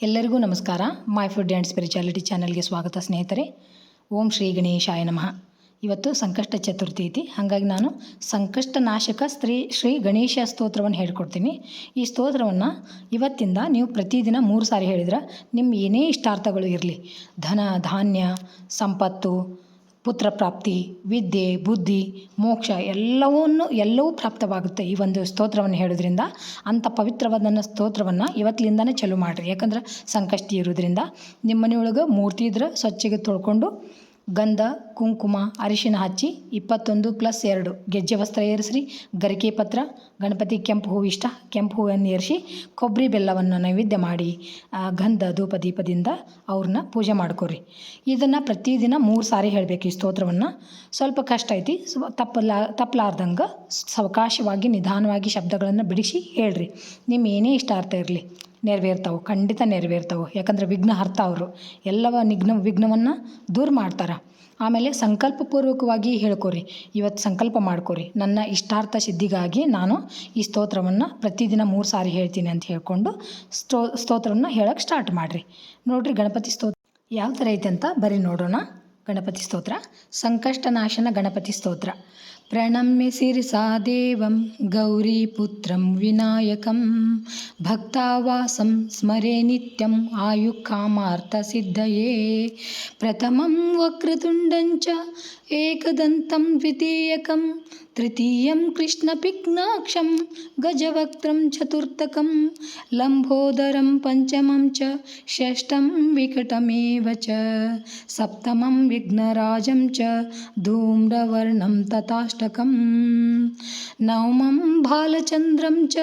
ಎಲ್ಲರಿಗೂ ನಮಸ್ಕಾರ. My food and spirituality ಚಾನಲ್ಗೆ ಸ್ವಾಗತ ಸ್ನೇಹಿತರೆ. ಓಂ ಶ್ರೀ ಗಣೇಶಾಯ ನಮಃ. ಇವತ್ತು ಸಂಕಷ್ಟ ಚತುರ್ಥಿ ಐತಿ. ಹಾಗಾಗಿ ನಾನು ಸಂಕಷ್ಟ ನಾಶಕ ಸ್ತ್ರೀ ಶ್ರೀ ಗಣೇಶ ಸ್ತೋತ್ರವನ್ನು ಹೇಳ್ಕೊಡ್ತೀನಿ. ಈ ಸ್ತೋತ್ರವನ್ನು ಇವತ್ತಿಂದ ನೀವು ಪ್ರತಿದಿನ ಮೂರು ಸಾರಿ ಹೇಳಿದ್ರೆ ನಿಮ್ಮ ಏನೇ ಇಷ್ಟಾರ್ಥಗಳು ಇರಲಿ. ಧನ, ಧಾನ್ಯ, ಸಂಪತ್ತು ಪುತ್ರ ಪ್ರಾಪ್ತಿ, ವಿದ್ಯೆ, ಬುದ್ಧಿ, ಮೋಕ್ಷ ಎಲ್ಲವನ್ನೂ ಎಲ್ಲವೂ ಪ್ರಾಪ್ತವಾಗುತ್ತೆ ಈ ಒಂದು ಸ್ತೋತ್ರವನ್ನು ಹೇಳೋದ್ರಿಂದ ಅಂಥ ಪವಿತ್ರವಾದ ಸ್ತೋತ್ರವನ್ನು ಇವತ್ತಿನಿಂದನೇ ಚಲು ಮಾಡಿರಿ. ಯಾಕಂದ್ರೆ ಸಂಕಷ್ಟಿ ಇರೋದ್ರಿಂದ ನಿಮ್ಮ ಮನೆಯೊಳಗೆ ಮೂರ್ತಿ ಇದ್ರೆ ಸ್ವಚ್ಛಗೆ ತೊಳ್ಕೊಂಡು ಗಂಧ, ಕುಂಕುಮ, ಅರಿಶಿನ ಹಚ್ಚಿ ಇಪ್ಪತ್ತೊಂದು ಪ್ಲಸ್ ಎರಡು. ಗೆಜ್ಜೆ ವಸ್ತ್ರ ಏರಿಸ್ರಿ. ಗರಿಕೆ ಪತ್ರ, ಗಣಪತಿ ಕೆಂಪು ಹೂವು ಇಷ್ಟ. ಕೆಂಪು ಹೂವನ್ನು ಏರಿಸಿ ಕೊಬ್ಬರಿ ಬೆಲ್ಲವನ್ನು ನೈವೇದ್ಯ ಮಾಡಿ ಗಂಧ ಧೂಪ ದೀಪದಿಂದ ಅವ್ರನ್ನ ಪೂಜೆ ಮಾಡ್ಕೊರಿ. ಇದನ್ನು ಪ್ರತಿದಿನ ಮೂರು ಸಾರಿ ಹೇಳಬೇಕು ಈ ಸ್ತೋತ್ರವನ್ನು. ಸ್ವಲ್ಪ ಕಷ್ಟ ಐತಿ. ತಪ್ಪಲ, ತಪ್ಪಲಾರ್ದಂಗೆ ಸಾವಕಾಶವಾಗಿ ನಿಧಾನವಾಗಿ ಶಬ್ದಗಳನ್ನು ಬಿಡಿಸಿ ಹೇಳ್ರಿ. ನಿಮ್ಮ ಏನೇ ಇಷ್ಟ ಅರ್ಥ ಇರಲಿ. ನೆರವೇರ್ತಾವೆ, ಖಂಡಿತ ನೆರವೇರ್ತಾವೆ, ಯಾಕಂದ್ರೆ ವಿಘ್ನಹರ್ತ ಅವರು. ಎಲ್ಲವ ನಿಘ್ನ, ವಿಘ್ನವನ್ನು ದೂರ ಮಾಡ್ತಾರೆ. ಆಮೇಲೆ ಸಂಕಲ್ಪಪೂರ್ವಕವಾಗಿ ಹೇಳ್ಕೊರಿ. ಇವತ್ತು ಸಂಕಲ್ಪ ಮಾಡ್ಕೊರಿ. ನನ್ನ ಇಷ್ಟಾರ್ಥ ಸಿದ್ಧಿಗಾಗಿ ನಾನು ಈ ಸ್ತೋತ್ರವನ್ನು ಪ್ರತಿದಿನ ಮೂರು ಸಾರಿ ಹೇಳ್ತೀನಿ ಅಂತ ಹೇಳ್ಕೊಂಡು ಸ್ತೋ ಸ್ತೋತ್ರವನ್ನು ಹೇಳೋಕ್ಕೆ ಸ್ಟಾರ್ಟ್ ಮಾಡಿರಿ. ನೋಡಿರಿ ಗಣಪತಿ ಸ್ತೋತ್ರ ಯಾವ ಥರ ಐತೆ ಅಂತ ಬರೀ ನೋಡೋಣ. ಗಣಪತಿ ಸ್ತೋತ್ರ ಸಂಕಷ್ಟನಾಶನ ಗಣಪತಿ ಸ್ತೋತ್ರ. प्रणम्य शिसा देवं, गौरीपुत्रं विनायकं। भक्तावासं स्मरे नित्यम् आयुःकामार्थसिद्धये प्रथमं वक्रतुण्डं च एकदन्तं द्वितीयकं तृतीयं कृष्णपिग्नाक्षं गजवक्त्रं चतुर्थकं लम्बोदरं पञ्चमं च षष्ठं विकटमेव च, सप्तमं विघ्नराजं च धूम्रवर्णं तथाष्ट तथाष्टकं नवमं बालचन्द्रं च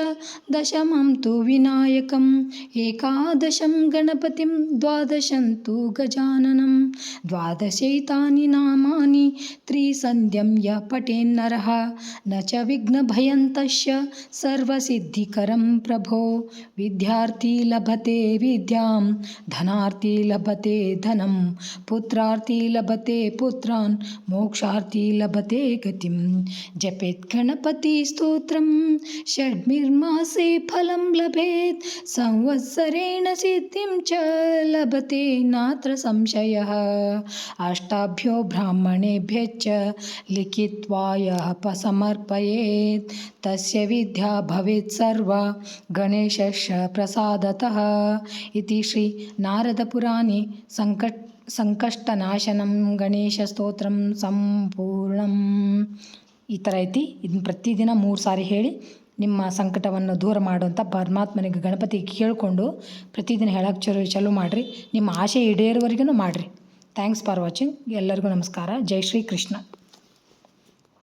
दशमं तु विनायकम्। एकादशं गणपतिं, द्वादशं तु गजाननं द्वादशैतानि नामानि, त्रिसन्ध्यं य पठेन्नरः न च विघ्नभयन्तस्य सर्वसिद्धिकरं प्रभो। विद्यार्थी लभते विद्यां, धनार्थी लभते धनं। पुत्रार्थी लभते पुत्रान्, मोक्षार्थी लभते गतिं जपेत् गणपतिस्तोत्रं षड्मिर्मासे फलं लभेत्। संवत्सरेण सिद्धिं च लभते नात्र संशयः। अष्टाभ्यो ब्राह्मणेभ्यश्च लिखित्वा यः समर्पयेत्। तस्य विद्या भवेत् सर्वा गणेशस्य प्रसादतः। इति श्रीनारदपुराणे सङ्कट ಸಂಕಟ್ ಗಣೇಶ ಸ್ತೋತ್ರಂ, ಸಂಪೂರ್ಣಂ. ಈ ಥರ ಐತಿ. ಇದನ್ನ ಪ್ರತಿದಿನ ಮೂರು ಸಾರಿ ಹೇಳಿ ನಿಮ್ಮ ಸಂಕಟವನ್ನು ದೂರ ಮಾಡುವಂಥ ಪರಮಾತ್ಮನಿಗೆ ಗಣಪತಿ ಕೇಳಿಕೊಂಡು ಪ್ರತಿದಿನ ಹೇಳಕ್ಕೆ ಚಲೋ ಚಲೋ ಮಾಡಿರಿ. ನಿಮ್ಮ ಆಸೆ ಈಡೇರುವರೆಗೂ ಮಾಡಿರಿ. ಥ್ಯಾಂಕ್ಸ್ ಫಾರ್ ವಾಚಿಂಗ್ ಎಲ್ಲರಿಗೂ ನಮಸ್ಕಾರ. ಜೈ ಶ್ರೀ ಕೃಷ್ಣ.